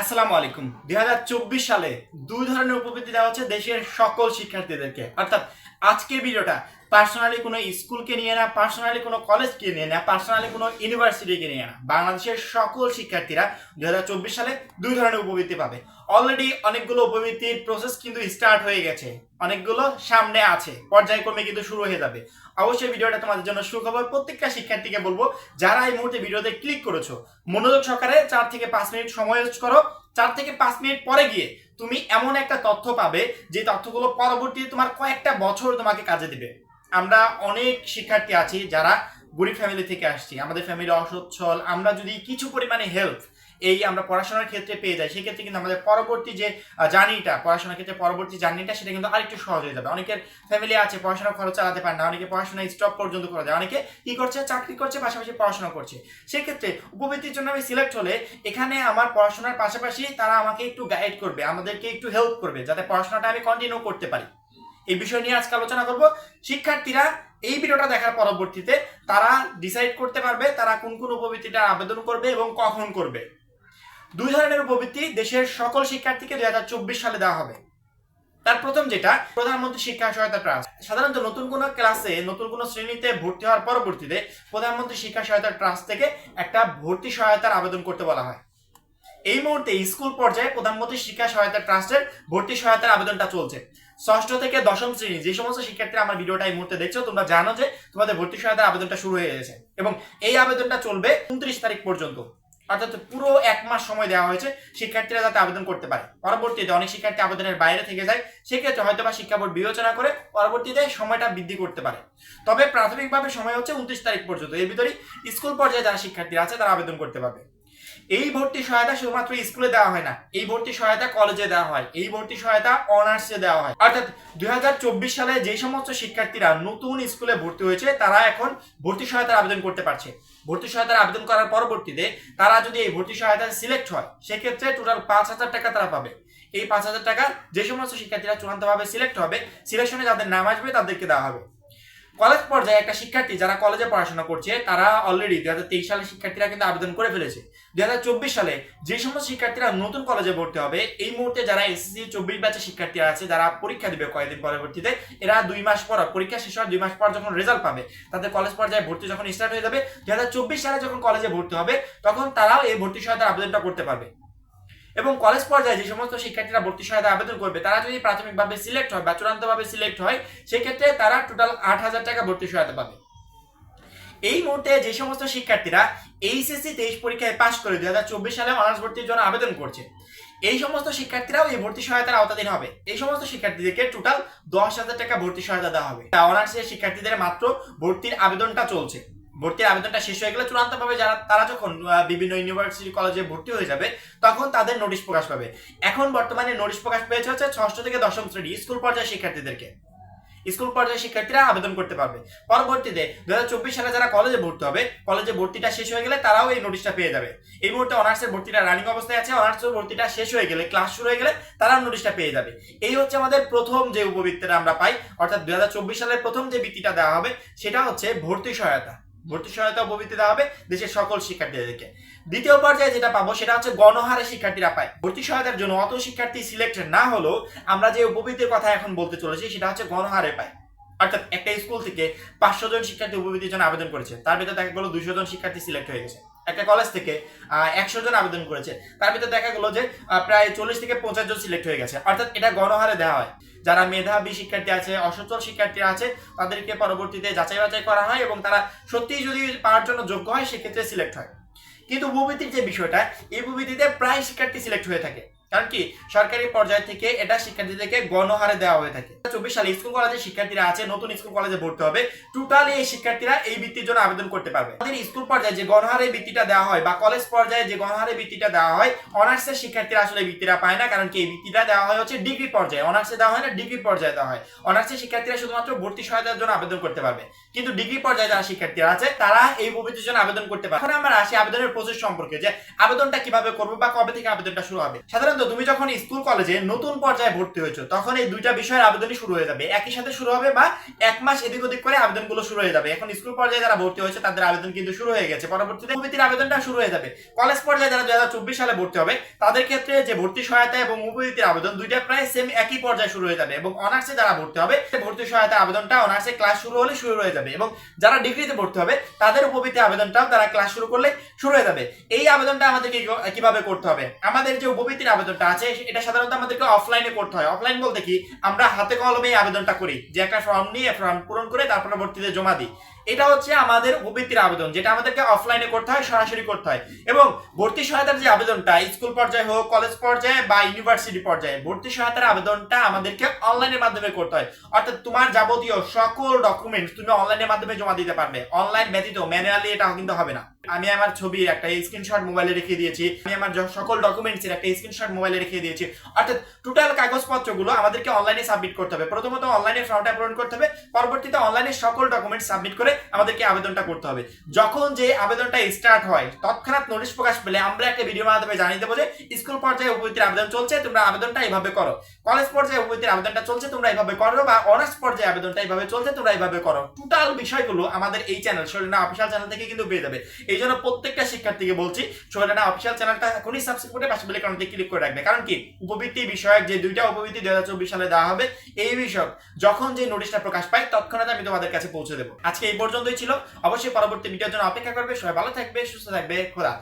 আসসালামু আলাইকুম। দুই হাজার চব্বিশ সালে দুই ধরনের উপবৃত্তি দেওয়া হচ্ছে দেশের সকল শিক্ষার্থীদেরকে। অর্থাৎ আজকে ভিডিওটা পার্সোনালি কোনো স্কুলকে নিয়ে না পার্সোনালি কোনো কলেজকে নিয়ে না পার্সোনালি কোনো ইউনিভার্সিটিকে নিয়ে না। বাংলাদেশের সকল শিক্ষার্থীরা দুই হাজার চব্বিশ সালে দুই ধরনের উপবৃত্তি পাবে। অলরেডি অনেকগুলো উপবৃত্তির প্রসেস কিন্তু স্টার্ট হয়ে গেছে। অনেকগুলো সামনে আছে। পর্যায়ক্রমে কিন্তু শুরু হয়ে যাবে। অবশ্যই ভিডিওটা তোমাদের জন্য সুখবর। প্রত্যেকটা শিক্ষার্থীকে বলব, যারা এই মুহূর্তে ভিডিওতে ক্লিক করেছ, মনোযোগ সহকারে চার থেকে পাঁচ মিনিট সময় ইউজ করো। চার থেকে পাঁচ মিনিট পরে গিয়ে তুমি এমন একটা তথ্য পাবে, যে তথ্যগুলো পরবর্তীতে তোমার কয়েকটা বছর তোমাকে কাজে দিবে। আমরা অনেক শিক্ষার্থী আছি যারা গরিব ফ্যামিলি থেকে আসছি, আমাদের ফ্যামিলি অসচ্ছল, আমরা যদি কিছু পরিমাণে হেল্প এই আমরা পড়াশোনার ক্ষেত্রে পেয়ে যাই, সেক্ষেত্রে কিন্তু আমাদের পরবর্তী যে জার্নিটা পড়াশোনার ক্ষেত্রে পরবর্তী জার্নিটা সেটা কিন্তু আরেকটু সহজ হয়ে যাবে। অনেকের ফ্যামিলি আছে, পড়াশোনা খরচ চালাতে পারে না, অনেকে পড়াশোনা স্টপ পর্যন্ত করে যায়, অনেকে কি করছে, চাকরি করছে, পাশাপাশি পড়াশোনা করছে। সেক্ষেত্রে উপবৃত্তির জন্য আমি সিলেক্ট হলে এখানে আমার পড়াশোনার পাশাপাশি তারা আমাকে একটু গাইড করবে, আমাদেরকে একটু হেল্প করবে, যাতে পড়াশোনাটা আমি কন্টিনিউ করতে পারি। এই বিষয় নিয়ে আজকে আলোচনা করব। শিক্ষার্থীরা এই ভিডিওটা দেখার পরবর্তীতে তারা ডিসাইড করতে পারবে তারা কোন কোন উপবৃত্তিটা আবেদন করবে এবং কখন করবে। দুই ধরনের উপবৃত্তি দেশের সকল শিক্ষার্থীকে দুই সালে দেওয়া হবে। তার প্রথম যেটা, প্রধানমন্ত্রী শিক্ষা সহায়তা ট্রাস্ট। সাধারণত নতুন কোনো ক্লাসে, নতুন কোনো শ্রেণীতে ভর্তি হওয়ার পরবর্তীতে প্রধানমন্ত্রী শিক্ষা সহায়তা ট্রাস্ট থেকে একটা ভর্তি সহায়তার আবেদন করতে বলা হয়। এই মুহূর্তে স্কুল পর্যায়ে প্রধানমন্ত্রী শিক্ষা সহায়তা ট্রাস্টের ভর্তি সহায়তার আবেদনটা চলছে। ষষ্ঠ থেকে দশম শ্রেণি যে সমস্ত শিক্ষার্থীরা আমার ভিডিওটা এই মুহূর্তে দেখছ, তোমরা জানো যে তোমাদের ভর্তি সহায়তার আবেদনটা শুরু হয়ে গেছে। এবং এই আবেদনটা চলবে উনত্রিশ তারিখ পর্যন্ত। অর্থাৎ পুরো এক মাস সময় দেওয়া হয়েছে শিক্ষার্থীরা যাতে আবেদন করতে পারে। পরবর্তীতে অনেক শিক্ষার্থী আবেদনের বাইরে থেকে যায়, সেক্ষেত্রে হয়তো বা শিক্ষা বোর্ড বিবেচনা করে পরবর্তীতে সময়টা বৃদ্ধি করতে পারে। তবে প্রাথমিকভাবে সময় হচ্ছে উনত্রিশ তারিখ পর্যন্ত। এর ভিতরেই স্কুল পর্যায়ে যারা শিক্ষার্থীরা আছে, তারা আবেদন করতে পারবে। এই ভর্তি সহায়তা শুধুমাত্র স্কুলে দেওয়া হয় না, এই ভর্তি সহায়তা কলেজে দেওয়া হয়, এই ভর্তি সহায়তা অনার্সে দেওয়া হয়। অর্থাৎ দুই হাজার চব্বিশ সালে যে সমস্ত শিক্ষার্থীরা নতুন স্কুলে ভর্তি হয়েছে, তারা এখন ভর্তি সহায়তার আবেদন করতে পারছে। ভর্তি সহায়তার আবেদন করার পরবর্তীতে তারা যদি এই ভর্তি সহায়তায় সিলেক্ট হয়, সেক্ষেত্রে টোটাল পাঁচ হাজার টাকা তারা পাবে। এই পাঁচ হাজার টাকা যে সমস্ত শিক্ষার্থীরা চূড়ান্তভাবে সিলেক্ট হবে সিলেকশনে যাদের নাম আসবে তাদেরকে দেওয়া হবে। কলেজ পর্যায়ে একটা শিক্ষার্থী যারা কলেজে পড়াশোনা করছে, তারা অলরেডি দুই হাজার তেইশ সালের শিক্ষার্থীরা কিন্তু আবেদন করে ফেলেছে। দুই হাজার চব্বিশ সালে যে সমস্ত শিক্ষার্থীরা নতুন কলেজে ভর্তি হবে, এই মুহূর্তে যারা এসএসসি চব্বিশ ব্যাচের শিক্ষার্থীরা আছে, যারা পরীক্ষা দিবে কয়েকদিন পরবর্তীতে, এরা দুই মাস পর, পরীক্ষা শেষ হওয়ার দুই মাস পর যখন রেজাল্ট পাবে, তাদের কলেজ পর্যায়ে ভর্তি যখন স্টার্ট হয়ে যাবে দুই হাজার চব্বিশ সালে যখন কলেজে ভর্তি হবে, তখন তারাও এই ভর্তি সহায়তার আবেদনটা করতে পারবে। এবং কলেজ পর্যায়ে যে সমস্ত শিক্ষার্থীরা ভর্তি সহায়তা আবেদন করবে, তারা যদি প্রাথমিকভাবে সিলেক্ট হয় বা চূড়ান্তভাবে সিলেক্ট হয়, সেক্ষেত্রে তারা টোটাল আট হাজার টাকা ভর্তি সহায়তা পাবে। এই মুহূর্তে যে সমস্ত শিক্ষার্থীরা এইচএসসি তেইশ পরীক্ষায় পাশ করে দুই হাজার চব্বিশ সালে অনার্স ভর্তির জন্য আবেদন করছে, এই সমস্ত শিক্ষার্থীরাও এই ভর্তি সহায়তার আওতাধীন হবে। এই সমস্ত শিক্ষার্থীদেরকে টোটাল দশ হাজার টাকা ভর্তি সহায়তা দেওয়া হবে। অনার্সের শিক্ষার্থীদের মাত্র ভর্তির আবেদনটা চলছে। ভর্তির আবেদনটা শেষ হয়ে গেলে চূড়ান্ত চূড়ান্তভাবে যারা, তারা যখন বিভিন্ন ইউনিভার্সিটি কলেজে ভর্তি হয়ে যাবে, তখন তাদের নোটিশ প্রকাশ পাবে। এখন বর্তমানে নোটিশ প্রকাশ পেয়েছে হচ্ছে ষষ্ঠ থেকে দশম শ্রেণি স্কুল পর্যায়ের শিক্ষার্থীদেরকে। স্কুল পর্যায়ের শিক্ষার্থীরা আবেদন করতে পারবে। পরবর্তীতে দুই হাজার চব্বিশ সালে যারা কলেজে ভর্তি হবে কলেজে ভর্তিটা শেষ হয়ে গেলে তারাও এই নোটিশটা পেয়ে যাবে। এই মুহূর্তে অনার্সের ভর্তিটা রানিং অবস্থায় আছে অনার্সের ভর্তিটা শেষ হয়ে গেলে ক্লাস শুরু হয়ে গেলে তারাও নোটিশটা পেয়ে যাবে। এই হচ্ছে আমাদের প্রথম যে উপবৃত্তিটা আমরা পাই, অর্থাৎ দুই হাজার চব্বিশ সালের প্রথম যে বৃত্তিটা দেওয়া হবে, সেটা হচ্ছে ভর্তি সহায়তা। ভর্তি সহায়তা উপবৃত্তি দেওয়া হবে দেশের সকল শিক্ষার্থীদেরকে। দ্বিতীয় পর্যায়ে যেটা পাবো, সেটা হচ্ছে গণহারে শিক্ষার্থীরা পায়। ভর্তি সহায়তার জন্য অত শিক্ষার্থী সিলেক্ট না হলেও আমরা যে উপবৃত্তির কথা এখন বলতে চলেছি, সেটা হচ্ছে গণহারে পায়। অর্থাৎ একটা স্কুল থেকে পাঁচশো জন শিক্ষার্থী উপবৃত্তির জন্য আবেদন করেছে। তার ভিতরে দেখা গেলো দুইশো জন শিক্ষার্থী সিলেক্ট হয়ে গেছে। একটা কলেজ থেকে একশো জন আবেদন করেছে। তার ভিতরে দেখা গেলো যে প্রায় চল্লিশ থেকে পঞ্চাশ জন সিলেক্ট হয়ে গেছে। অর্থাৎ এটা গণহারে দেওয়া হয়। যারা মেধাবী শিক্ষার্থী আছে অসচল শিক্ষার্থী আছে, তাদেরকে পরবর্তীতে যাচাই বাছাই করা হয় এবং তারা সত্যিই যদি পাওয়ার জন্য যোগ্য হয়, সেক্ষেত্রে সিলেক্ট হয়। কিন্তু উপবৃত্তির যে বিষয়টা, এই উপবৃত্তিতে প্রায় শিক্ষার্থী সিলেক্ট হয়ে থাকে। কারণ কি? সরকারি পর্যায় থেকে এটা শিক্ষার্থীদেরকে গণহারে দেওয়া হয়ে থাকে। চব্বিশ সালে স্কুল কলেজের শিক্ষার্থীরা আছে, নতুন স্কুল কলেজে ভর্তি হবে। টোটালি এই শিক্ষার্থীরা এই বৃত্তির জন্য আবেদন করতে পারবে। আমাদের স্কুল পর্যায়ে যে গণহারে বৃত্তিটা দেওয়া হয় বা কলেজ পর্যায়ে যে গণহারে বৃত্তিটা দেওয়া হয় অনার্সের শিক্ষার্থীরা আসলে বৃত্তিটা পায় না। কারণ কি? এই বৃত্তিটা দেওয়া হয় হচ্ছে ডিগ্রি পর্যায়ে। অনার্সে দেওয়া হয় না ডিগ্রি পর্যায়ে দেওয়া হয়। অনার্সের শিক্ষার্থীরা শুধুমাত্র ভর্তি সহায়তার জন্য আবেদন করতে পারবে। কিন্তু ডিগ্রি পর্যায়ে যারা শিক্ষার্থীরা আছে, তারা এই উপবৃত্তির জন্য আবেদন করতে পারে এখন আমরা আসি আবেদনের প্রসেস সম্পর্কে যে আবেদনটা কীভাবে করব বা কবে থেকে আবেদনটা শুরু হবে। সাধারণত সাধারণত তুমি যখন স্কুল, কলেজে নতুন পর্যায়ে ভর্তি হয়েছো, তখন এই দুইটা বিষয়ের আবেদনই শুরু হয়ে যাবে। একই সাথে শুরু হবে বা এক মাস এদিক ওদিক করে আবেদনগুলো শুরু হয়ে যাবে। এখন স্কুল পর্যায়ে যারা ভর্তি হয়েছে, তাদের আবেদন কিন্তু শুরু হয়ে গেছে। পরবর্তীতে উপবৃত্তির আবেদনটা শুরু হয়ে যাবে। কলেজ পর্যায়ে যারা দুই হাজার চব্বিশ সালে ভর্তি হবে, তাদের ক্ষেত্রে যে ভর্তি সহায়তা এবং উপবৃত্তির আবেদন, দুইটা প্রায় সেম একই পর্যায়ে শুরু হয়ে যাবে। এবং অনার্সে যারা ভর্তি হবে ভর্তি সহায়তা আবেদনটা অনার্সে ক্লাস শুরু হলে শুরু হয়ে যাবে। এবং যারা ডিগ্রিতে ভর্তি হবে, তাদের উপবৃত্তি আবেদনটাও তারা ক্লাস শুরু করলে শুরু হয়ে যাবে। এই আবেদনটা আমাদেরকে কীভাবে করতে হবে? আমাদের যে উপবৃত্তির আবেদনটা আছে, এটা সাধারণত আমাদেরকে অফলাইনে করতে হয়। অফলাইন বলতে কি, আমরা হাতে কলমে আবেদনটা করি, যে একটা ফর্ম নিয়ে ফর্ম পূরণ করে তারপর পরবর্তীতে জমা দিই। এটা হচ্ছে আমাদের উপবৃত্তির আবেদন, যেটা আমাদেরকে অফলাইনে করতে হয়, সরাসরি করতে হয়। এবং ভর্তি সহায়তার যে আবেদনটা, স্কুল পর্যায়ে হোক কলেজ পর্যায়ে বা ইউনিভার্সিটি পর্যায়ে, ভর্তি সহায়তার আবেদনটা আমাদেরকে অনলাইনের মাধ্যমে করতে হয়। অর্থাৎ তোমার যাবতীয় সকল ডকুমেন্টস তুমি অনলাইনের মাধ্যমে জমা দিতে পারবে। অনলাইন ব্যতীত ম্যানুয়ালি এটা কিন্তু হবে না। আমি আমার ছবির একটা স্ক্রিনশট মোবাইলে রেখে দিয়েছি। আমি আমার সকল ডকুমেন্টস এর একটা স্ক্রিনশট মোবাইলে রেখে দিয়েছি। অর্থাৎ টোটাল কাগজপত্রগুলো আমাদেরকে অনলাইনে সাবমিট করতে হবে। প্রথমত অনলাইনে ফর্মটা পূরণ করতে হবে। পরবর্তীতে অনলাইনে সকল ডকুমেন্ট সাবমিট করে আমাদেরকে আবেদনটা করতে হবে। যখন যে আবেদনটা স্টার্ট হয়, তৎক্ষণাৎ নোটিশ প্রকাশ পেলে আমরা একটা ভিডিও মাধ্যমে জানিয়ে দেবো যে স্কুল পর্যায়ে উপবৃত্তির আবেদন চলছে, তোমরা আবেদনটা এইভাবে করো। কলেজ পর্যায়ে উপবৃত্তির আবেদনটা চলছে, তোমরা এইভাবে করো। বা অনার্স পর্যায়ে আবেদনটা এইভাবে চলছে, তোমরা এইভাবে করো। টোটাল বিষয়গুলো আমাদের এই চ্যানেল শরীরনা অফিসিয়াল চ্যানেল থেকে কিন্তু পেয়ে যাবে। এই জন্য প্রত্যেকটা শিক্ষার্থীকে বলছি শরীরনা অফিসিয়াল চ্যানেলটা এখনই সাবস্ক্রাইব করে পাশে বেলে কারণে ক্লিক করে রাখবে। কারণ কি? উপবৃত্তি বিষয়ক যে দুইটা উপবৃত্তি দুই হাজার চব্বিশ সালে দেওয়া হবে, এই বিষয়ক যখন যে নোটিশটা প্রকাশ পায়, তৎক্ষণাৎ আমি তোমাদের কাছে পৌঁছে দেবো। আজকে এই পর্যন্তই ছিল। অবশ্যই পরবর্তী ভিডিওর জন্য অপেক্ষা করবে। সবাই ভালো থাকবে, সুস্থ থাকবে। খোলা।